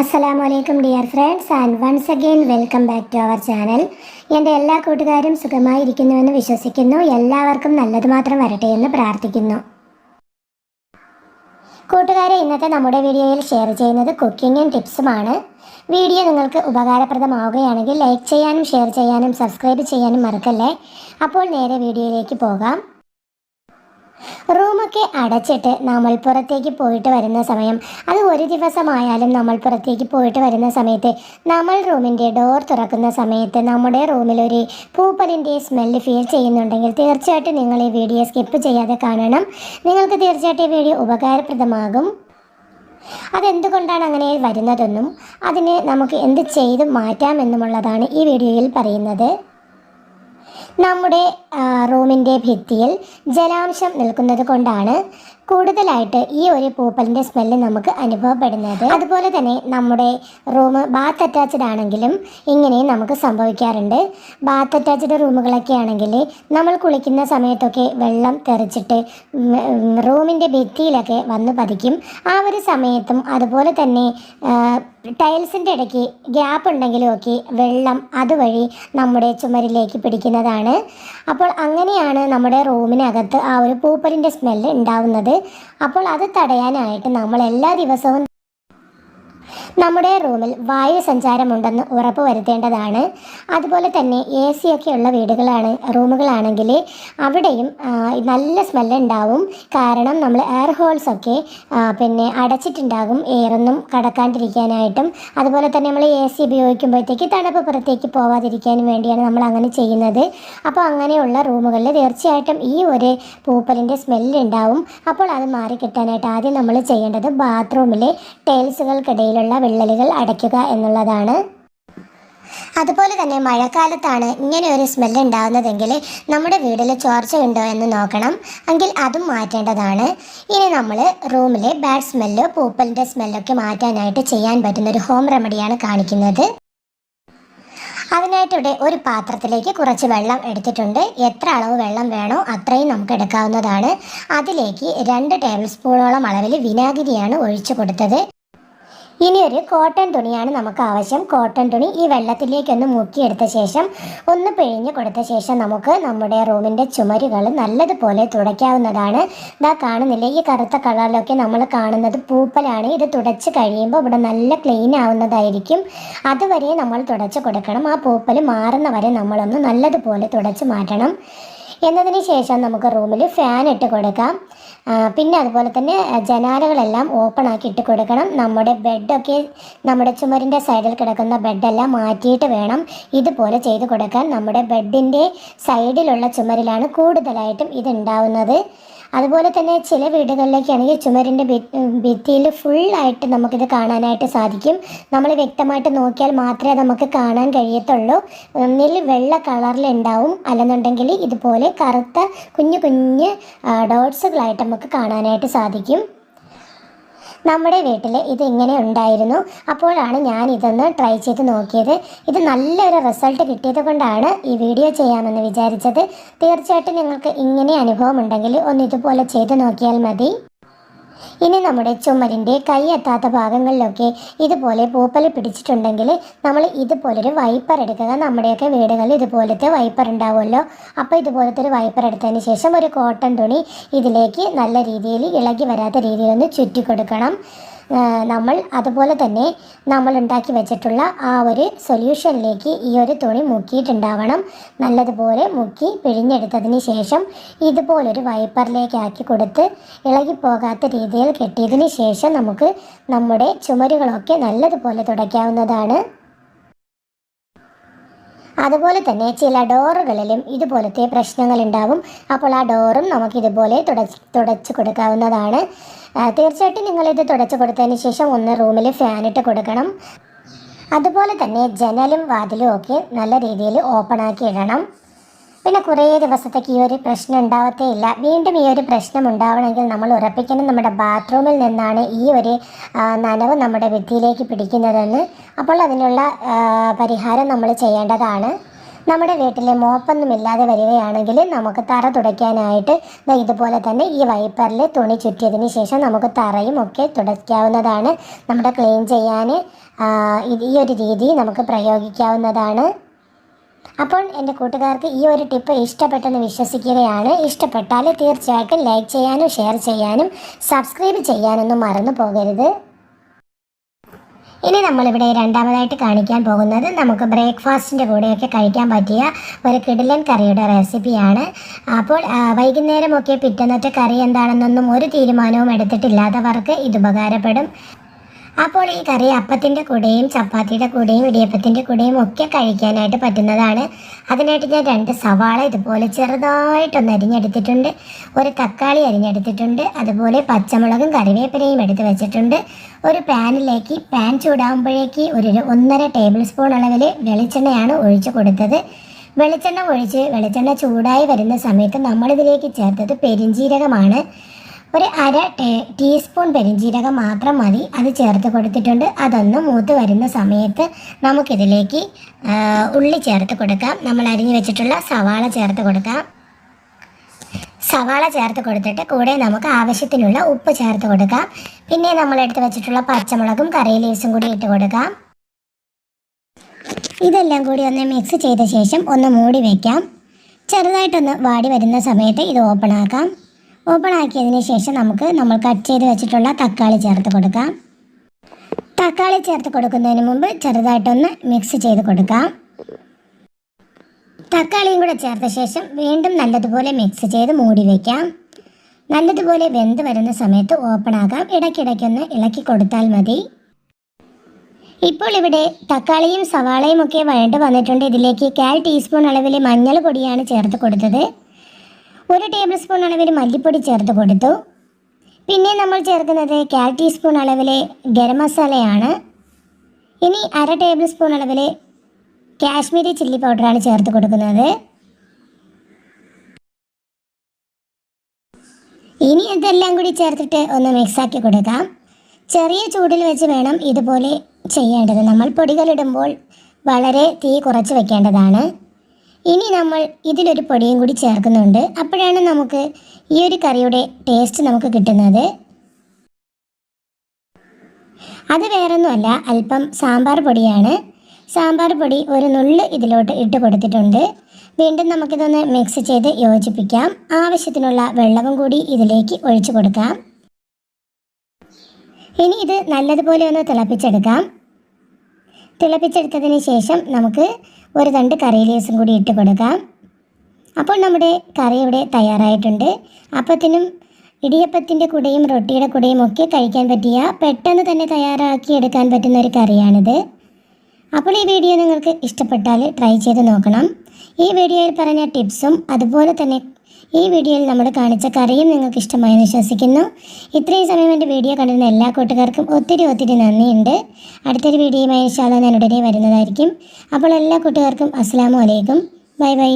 അസ്സലാമു അലൈക്കും dear friends and once again welcome back to our channel എന്റെ എല്ലാ കൂട്ടുകാരും സുഖമായിരിക്കുന്നുവെന്ന് വിശ്വസിക്കുന്നു. എല്ലാവർക്കും നല്ലത് മാത്രം വരട്ടെ എന്ന് പ്രാർത്ഥിക്കുന്നു. കൂട്ടുകാരെ ഇന്നത്തെ നമ്മുടെ വീഡിയോയിൽ ഷെയർ ചെയ്യുന്നത് കുക്കിങ്ങും ടിപ്സുമാണ് വീഡിയോ നിങ്ങൾക്ക് ഉപകാരപ്രദമാവുകയാണെങ്കിൽ ലൈക്ക് ചെയ്യാനും ഷെയർ ചെയ്യാനും സബ്സ്ക്രൈബ് ചെയ്യാനും മറക്കല്ലേ? അപ്പോൾ നേരെ വീഡിയോയിലേക്ക് പോകാം. റൂമൊക്കെ അടച്ചിട്ട് നമ്മൾ പുറത്തേക്ക് പോയിട്ട് വരുന്ന സമയം. അത് ഒരു ദിവസമായാലും നമ്മൾ പുറത്തേക്ക് പോയിട്ട് വരുന്ന സമയത്ത് നമ്മൾ റൂമിന്റെ ഡോർ തുറക്കുന്ന സമയത്ത് നമ്മുടെ റൂമിലൊരു പൂപ്പലിന്റെ സ്മെല്ല് ഫീൽ ചെയ്യുന്നുണ്ടെങ്കിൽ തീർച്ചയായിട്ടും നിങ്ങൾ ഈ വീഡിയോ സ്കിപ്പ് ചെയ്യാതെ കാണണം. നിങ്ങൾക്ക് തീർച്ചയായിട്ടും ഈ വീഡിയോ ഉപകാരപ്രദമാകും. അതെന്തുകൊണ്ടാണ് അങ്ങനെ വരുന്നതെന്നും അതിനെ നമുക്ക് എന്ത് ചെയ്ത് മാറ്റാമെന്നുമുള്ളതാണ് ഈ വീഡിയോയിൽ പറയുന്നത്. നമ്മുടെ റൂമിന്റെ ഭിത്തിയിൽ ജലാംശം നിൽക്കുന്നത് കൊണ്ടാണ് കൂടുതലായിട്ട് ഈ ഒരു പൂപ്പലിന്റെ സ്മെല്ല് നമുക്ക് അനുഭവപ്പെടുന്നത്. അതുപോലെ തന്നെ നമ്മുടെ റൂം ബാത്ത് അറ്റാച്ച്ഡ് ആണെങ്കിലും ഇങ്ങനെ നമുക്ക് സംഭവിക്കാറുണ്ട്. ബാത്ത് അറ്റാച്ച്ഡ് റൂമുകളൊക്കെ ആണെങ്കിൽ നമ്മൾ കുളിക്കുന്ന സമയത്തൊക്കെ വെള്ളം തെറിച്ചിട്ട് റൂമിന്റെ ഭിത്തിയിലൊക്കെ വന്ന് പതിക്കും. ആ ഒരു സമയത്തും അതുപോലെ തന്നെ ടൈൽസിന്റെ ഇടയ്ക്ക് ഗ്യാപ്പ് ഉണ്ടെങ്കിലും ഒക്കെ വെള്ളം അതുവഴി നമ്മുടെ ചുമരിലേക്ക് പിടിക്കുന്നതാണ്. അപ്പോൾ അങ്ങനെയാണ് നമ്മുടെ റൂമിനകത്ത് ആ ഒരു പൂപ്പലിന്റെ സ്മെല്ല് ഉണ്ടാവുന്നത്. അപ്പോൾ അത് തടയാനായിട്ട് നമ്മൾ എല്ലാ ദിവസവും നമ്മുടെ റൂമിൽ വായു സഞ്ചാരമുണ്ടെന്ന് ഉറപ്പ് വരുത്തേണ്ടതാണ്. അതുപോലെ തന്നെ എ സി ഉള്ള വീടുകളാണ് റൂമുകളാണെങ്കിൽ അവിടെയും നല്ല സ്മെല്ല് ഉണ്ടാവും. കാരണം നമ്മൾ എയർ ഹോൾസ് ഒക്കെ പിന്നെ അടച്ചിട്ടുണ്ടാകും എയറൊന്നും കടക്കാണ്ടിരിക്കാനായിട്ടും. അതുപോലെ തന്നെ നമ്മൾ എ സി ഉപയോഗിക്കുമ്പോഴത്തേക്ക് തണുപ്പ് പുറത്തേക്ക് പോവാതിരിക്കാനും വേണ്ടിയാണ് നമ്മൾ അങ്ങനെ ചെയ്യുന്നത്. അപ്പോൾ അങ്ങനെയുള്ള റൂമുകളിൽ തീർച്ചയായിട്ടും ഈ ഒരു പൂപ്പലിന്റെ സ്മെല്ല് ഉണ്ടാവും. അപ്പോൾ അത് മാറി കിട്ടാനായിട്ട് ആദ്യം നമ്മൾ ചെയ്യേണ്ടത് ബാത്റൂമിലെ ടൈൽസുകൾക്കിടയിലുള്ള വിള്ളലുകൾ അടയ്ക്കുക എന്നുള്ളതാണ്. അതുപോലെ തന്നെ മഴക്കാലത്താണ് ഇങ്ങനെ ഒരു സ്മെൽ ഉണ്ടാകുന്നതെങ്കിൽ നമ്മുടെ വീട്ടിൽ ചോർച്ച ഉണ്ടോ എന്ന് നോക്കണം. എങ്കിൽ അതും മാറ്റേണ്ടതാണ്. ഇനി നമ്മൾ റൂമിലെ ബാഡ് സ്മെല്ലോ പൂപ്പലിന്റെ സ്മെല്ലൊക്കെ മാറ്റാനായിട്ട് ചെയ്യാൻ പറ്റുന്ന ഒരു ഹോം റെമഡിയാണ് കാണിക്കുന്നത്. അതിനായിട്ടിവിടെ ഒരു പാത്രത്തിലേക്ക് കുറച്ച് വെള്ളം എടുത്തിട്ടുണ്ട്. എത്ര അളവ് വെള്ളം വേണോ അത്രയും നമുക്ക് എടുക്കാവുന്നതാണ്. അതിലേക്ക് രണ്ട് ടേബിൾ സ്പൂണോളം അളവിൽ വിനാഗിരിയാണ് ഒഴിച്ചു കൊടുത്തത്. ഇനി ഒരു കോട്ടൺ തുണിയാണ് നമുക്ക് ആവശ്യം. കോട്ടൺ തുണി ഈ വെള്ളത്തിലേക്കൊന്ന് മുക്കിയെടുത്ത ശേഷം ഒന്ന് പിഴിഞ്ഞ് കൊടുത്ത ശേഷം നമുക്ക് നമ്മുടെ റൂമിന്റെ ചുമരുകൾ നല്ലതുപോലെ തുടയ്ക്കാവുന്നതാണ്. ഇതാ കാണുന്നില്ലേ ഈ കറുത്ത കളറിലൊക്കെ നമ്മൾ കാണുന്നത് പൂപ്പലാണ്. ഇത് തുടച്ച് കഴിയുമ്പോൾ ഇവിടെ നല്ല ക്ലീൻ ആവുന്നതായിരിക്കും. അതുവരെ നമ്മൾ തുടച്ച് കൊടുക്കണം. ആ പൂപ്പൽ മാറുന്ന വരെ നമ്മളൊന്ന് നല്ലതുപോലെ തുടച്ച് മാറ്റണം. എന്നതിന് ശേഷം നമുക്ക് റൂമിൽ ഫാൻ ഇട്ട് കൊടുക്കാം. പിന്നെ അതുപോലെ തന്നെ ജനാലകളെല്ലാം ഓപ്പൺ ആക്കി ഇട്ട് കൊടുക്കണം. നമ്മുടെ ബെഡൊക്കെ നമ്മുടെ ചുമരിന്റെ സൈഡിൽ കിടക്കുന്ന ബെഡെല്ലാം മാറ്റിയിട്ട് വേണം ഇതുപോലെ ചെയ്ത് കൊടുക്കാൻ. നമ്മുടെ ബെഡിന്റെ സൈഡിലുള്ള ചുമരിലാണ് കൂടുതലായിട്ടും ഇത് ഉണ്ടാവുന്നത് അതുപോലെ തന്നെ ചില വീടുകളിലേക്കാണെങ്കിൽ ചുമരിന്റെ ഭിത്തിയിൽ ഫുള്ളായിട്ട് നമുക്കിത് കാണാനായിട്ട് സാധിക്കും. നമ്മൾ വ്യക്തമായിട്ട് നോക്കിയാൽ മാത്രമേ നമുക്ക് കാണാൻ കഴിയത്തുള്ളൂ. ഒന്നിൽ വെള്ള കളറിലുണ്ടാവും. അല്ലെന്നുണ്ടെങ്കിൽ ഇതുപോലെ കറുത്ത കുഞ്ഞു കുഞ്ഞ് ഡോട്ട്സുകളായിട്ട് നമുക്ക് കാണാനായിട്ട് സാധിക്കും. നമ്മുടെ വീട്ടിൽ ഇത് ഇങ്ങനെ ഉണ്ടായിരുന്നു. അപ്പോഴാണ് ഞാൻ ഇതൊന്ന് ട്രൈ ചെയ്ത് നോക്കിയത്. ഇത് നല്ലൊരു റിസൾട്ട് കിട്ടിയത് കൊണ്ടാണ് ഈ വീഡിയോ ചെയ്യാമെന്ന് വിചാരിച്ചത്. തീർച്ചയായിട്ടും നിങ്ങൾക്ക് ഇങ്ങനെ അനുഭവം ഉണ്ടെങ്കിൽ ഒന്ന് ഇതുപോലെ ചെയ്ത് നോക്കിയാൽ മതി. ഇനി നമ്മുടെ ചുമരിന്റെ കൈ എത്താത്ത ഭാഗങ്ങളിലൊക്കെ ഇതുപോലെ പൂപ്പൽ പിടിച്ചിട്ടുണ്ടെങ്കിൽ നമ്മൾ ഇതുപോലൊരു വൈപ്പർ എടുക്കുക. നമ്മുടെയൊക്കെ വീടുകളിൽ ഇതുപോലത്തെ വൈപ്പർ ഉണ്ടാവുമല്ലോ. അപ്പോൾ ഇതുപോലത്തെ ഒരു വൈപ്പർ എടുത്തതിന് ശേഷം ഒരു കോട്ടൺ തുണി ഇതിലേക്ക് നല്ല രീതിയിൽ ഇളകി വരാത്ത രീതിയിലൊന്ന് ചുറ്റി കൊടുക്കണം. നമ്മൾ അതുപോലെ തന്നെ നമ്മൾ ഉണ്ടാക്കി വെച്ചിട്ടുള്ള ആ ഒരു സൊല്യൂഷനിലേക്ക് ഈ ഒരു തുണി മുക്കിയിട്ടുണ്ടാവണം. നല്ലതുപോലെ മുക്കി പിഴിഞ്ഞെടുത്തതിന് ശേഷം ഇതുപോലൊരു വൈപ്പറിലേക്ക് ആക്കി കൊടുത്ത് ഇളകിപ്പോകാത്ത രീതിയിൽ കെട്ടിയതിന് ശേഷം നമുക്ക് നമ്മുടെ ചുമരുകളൊക്കെ നല്ലതുപോലെ തുടയ്ക്കാവുന്നതാണ്. അതുപോലെ തന്നെ ചില ഡോറുകളിലും ഇതുപോലത്തെ പ്രശ്നങ്ങൾ ഉണ്ടാവും അപ്പോൾ ആ ഡോറും നമുക്ക് ഇതുപോലെ തുടച്ച് തുടച്ച് കൊടുക്കാവുന്നതാണ്. തീർച്ചയായിട്ടും നിങ്ങളിത് തുടച്ച് കൊടുത്തതിന് ശേഷം ഒന്ന് റൂമിൽ ഫാനിട്ട് കൊടുക്കണം. അതുപോലെ തന്നെ ജനലും വാതിലും ഒക്കെ നല്ല രീതിയിൽ ഓപ്പൺ ആക്കി ഇടണം. പിന്നെ കുറേ ദിവസത്തേക്ക് ഈ ഒരു പ്രശ്നം ഉണ്ടാവത്തേ ഇല്ല. വീണ്ടും ഈ ഒരു പ്രശ്നം ഉണ്ടാവണമെങ്കിൽ നമ്മൾ ഉറപ്പിക്കണം. നമ്മുടെ ബാത്റൂമിൽ നിന്നാണ് ഈ ഒരു നനവ് നമ്മുടെ ഭിത്തിയിലേക്ക് പിടിക്കുന്നതെന്ന്. അപ്പോൾ അതിനുള്ള പരിഹാരം നമ്മൾ ചെയ്യേണ്ടതാണ്. നമ്മുടെ വീട്ടിൽ മോപ്പൊന്നും ഇല്ലാതെ വരികയാണെങ്കിൽ നമുക്ക് തറ തുടയ്ക്കാനായിട്ട് ഇതുപോലെ തന്നെ ഈ വൈപ്പറിൽ തുണി ചുറ്റിയതിന് ശേഷം നമുക്ക് തറയും ഒക്കെ തുടയ്ക്കാവുന്നതാണ്. നമ്മുടെ ക്ലീൻ ചെയ്യാൻ ഈ ഒരു രീതി നമുക്ക് പ്രയോഗിക്കാവുന്നതാണ്. അപ്പോൾ എന്റെ കൂട്ടുകാർക്ക് ഈ ഒരു ടിപ്പ് ഇഷ്ടപ്പെട്ടെന്ന് വിശ്വസിക്കുകയാണ്. ഇഷ്ടപ്പെട്ടാൽ തീർച്ചയായിട്ടും ലൈക്ക് ചെയ്യാനും ഷെയർ ചെയ്യാനും സബ്സ്ക്രൈബ് ചെയ്യാനൊന്നും മറന്നു പോകരുത്. ഇനി നമ്മളിവിടെ രണ്ടാമതായിട്ട് കാണിക്കാൻ പോകുന്നത് നമുക്ക് ബ്രേക്ക്ഫാസ്റ്റിന്റെ കൂടെയൊക്കെ കഴിക്കാൻ പറ്റിയ ഒരു കിടിലൻ കറിയുടെ റെസിപ്പിയാണ് അപ്പോൾ വൈകുന്നേരമൊക്കെ പിറ്റന്നത്തെ കറി എന്താണെന്നൊന്നും ഒരു തീരുമാനവും എടുത്തിട്ടില്ലാത്തവർക്ക് ഇത് ഉപകാരപ്പെടും. അപ്പോൾ ഈ കറി അപ്പത്തിന്റെ കൂടെയും ചപ്പാത്തിയുടെ കൂടെയും ഇടിയപ്പത്തിന്റെ കൂടെയും ഒക്കെ കഴിക്കാനായിട്ട് പറ്റുന്നതാണ്. അതിനായിട്ട് ഞാൻ രണ്ട് സവാള ഇതുപോലെ ചെറുതായിട്ടൊന്ന് അരിഞ്ഞെടുത്തിട്ടുണ്ട്. ഒരു തക്കാളി അരിഞ്ഞെടുത്തിട്ടുണ്ട്. അതുപോലെ പച്ചമുളകും കറിവേപ്പിലയും എടുത്ത് വെച്ചിട്ടുണ്ട്. ഒരു പാനിലേക്ക് പാൻ ചൂടാകുമ്പോഴേക്ക് ഒരു ഒന്നര ടേബിൾ സ്പൂൺ അളവിൽ വെളിച്ചെണ്ണയാണ് ഒഴിച്ചു കൊടുത്തത്. വെളിച്ചെണ്ണ ഒഴിച്ച് വെളിച്ചെണ്ണ ചൂടായി വരുന്ന സമയത്ത് നമ്മളിതിലേക്ക് ചേർത്തത് പെരിഞ്ജീരകമാണ് ഒരു അര ടീസ്പൂൺ പെരിഞ്ജീരകം മാത്രം മതി. അത് ചേർത്ത് കൊടുത്തിട്ടുണ്ട്. അതൊന്ന് മൂത്ത് വരുന്ന സമയത്ത് നമുക്കിതിലേക്ക് ഉള്ളി ചേർത്ത് കൊടുക്കാം. നമ്മൾ അരിഞ്ഞു വെച്ചിട്ടുള്ള സവാള ചേർത്ത് കൊടുക്കാം. സവാള ചേർത്ത് കൊടുത്തിട്ട് കൂടെ നമുക്ക് ആവശ്യത്തിനുള്ള ഉപ്പ് ചേർത്ത് കൊടുക്കാം. പിന്നെ നമ്മൾ എടുത്ത് വെച്ചിട്ടുള്ള പച്ചമുളകും കറി ലീവ്സും കൂടി ഇട്ട് കൊടുക്കാം. ഇതെല്ലാം കൂടി ഒന്ന് മിക്സ് ചെയ്ത ശേഷം ഒന്ന് മൂടി വയ്ക്കാം ചെറുതായിട്ടൊന്ന് വാടി വരുന്ന സമയത്ത് ഇത് ഓപ്പൺ ആക്കാം. ഓപ്പൺ ആക്കിയതിന് ശേഷം നമുക്ക് നമ്മൾ കട്ട് ചെയ്ത് വെച്ചിട്ടുള്ള തക്കാളി ചേർത്ത് കൊടുക്കാം. തക്കാളി ചേർത്ത് കൊടുക്കുന്നതിന് മുമ്പ് ചെറുതായിട്ടൊന്ന് മിക്സ് ചെയ്ത് കൊടുക്കാം. തക്കാളിയും കൂടെ ചേർത്ത ശേഷം വീണ്ടും നല്ലതുപോലെ മിക്സ് ചെയ്ത് മൂടി വയ്ക്കാം നല്ലതുപോലെ വെന്ത് വരുന്ന സമയത്ത് ഓപ്പൺ ആകാം. ഇടയ്ക്കിടയ്ക്കൊന്ന് ഇളക്കി കൊടുത്താൽ മതി. ഇപ്പോൾ ഇവിടെ തക്കാളിയും സവാളയും ഒക്കെ വഴണ്ട് വന്നിട്ടുണ്ട്. ഇതിലേക്ക് കാൽ ടീസ്പൂൺ അളവിൽ മഞ്ഞൾ പൊടിയാണ് ചേർത്ത് കൊടുത്തത്. ഒരു ടേബിൾ സ്പൂൺ അളവിൽ മല്ലിപ്പൊടി ചേർത്ത് കൊടുത്തു. പിന്നെ നമ്മൾ ചേർക്കുന്നത് കാൽ ടീസ്പൂൺ അളവിലെ ഗരം മസാലയാണ്. ഇനി അര ടേബിൾ സ്പൂൺ അളവിൽ കാശ്മീരി ചില്ലി പൗഡറാണ് ചേർത്ത് കൊടുക്കുന്നത്. ഇനി ഇതെല്ലാം കൂടി ചേർത്തിട്ട് ഒന്ന് മിക്സാക്കി കൊടുക്കാം. ചെറിയ ചൂടിൽ വെച്ച് വേണം ഇതുപോലെ ചെയ്യേണ്ടത്. നമ്മൾ പൊടികളിടുമ്പോൾ വളരെ തീ കുറച്ച് വെക്കേണ്ടതാണ്. ഇനി നമ്മൾ ഇതിലൊരു പൊടിയും കൂടി ചേർക്കുന്നുണ്ട്. അപ്പോഴാണ് നമുക്ക് ഈ ഒരു കറിയുടെ ടേസ്റ്റ് നമുക്ക് കിട്ടുന്നത്. അത് വേറൊന്നുമല്ല അല്പം സാമ്പാർ പൊടിയാണ്. സാമ്പാർ പൊടി ഒരു നുള്ള് ഇതിലോട്ട് ഇട്ട് കൊടുത്തിട്ടുണ്ട്. വീണ്ടും നമുക്കിതൊന്ന് മിക്സ് ചെയ്ത് യോജിപ്പിക്കാം. ആവശ്യത്തിനുള്ള വെള്ളവും കൂടി ഇതിലേക്ക് ഒഴിച്ചു കൊടുക്കാം. ഇനി ഇത് നല്ലതുപോലെ ഒന്ന് തിളപ്പിച്ചെടുക്കാം. തിളപ്പിച്ചെടുത്തതിന് ശേഷം നമുക്ക് ഒരു തണ്ട് കറി ലീവ്സും കൂടി ഇട്ട് കൊടുക്കാം. അപ്പോൾ നമ്മുടെ കറി ഇവിടെ തയ്യാറായിട്ടുണ്ട്. അപ്പത്തിനും ഇടിയപ്പത്തിന്റെ കൂടെയും റൊട്ടിയുടെ കൂടെയും ഒക്കെ കഴിക്കാൻ പറ്റിയ പെട്ടെന്ന് തന്നെ തയ്യാറാക്കി എടുക്കാൻ പറ്റുന്ന ഒരു കറിയാണിത്. അപ്പോൾ ഈ വീഡിയോ നിങ്ങൾക്ക് ഇഷ്ടപ്പെട്ടാൽ ട്രൈ ചെയ്ത് നോക്കണം. ഈ വീഡിയോയിൽ പറഞ്ഞ ടിപ്സും അതുപോലെ തന്നെ ഈ വീഡിയോയിൽ നമ്മൾ കാണിച്ച കറിയും നിങ്ങൾക്ക് ഇഷ്ടമായെന്ന് വിശ്വസിക്കുന്നു. ഇത്രയും സമയം എന്റെ വീഡിയോ കണ്ടിരുന്ന എല്ലാ കൂട്ടുകാർക്കും ഒത്തിരി ഒത്തിരി നന്ദിയുണ്ട്. അടുത്തൊരു വീഡിയോയുമായി ഇൻഷാല്ല ഞാൻ ഉടനെ വരുന്നതായിരിക്കും. അപ്പോൾ എല്ലാ കൂട്ടുകാർക്കും അസ്സാം വലൈക്കും ബൈ ബൈ.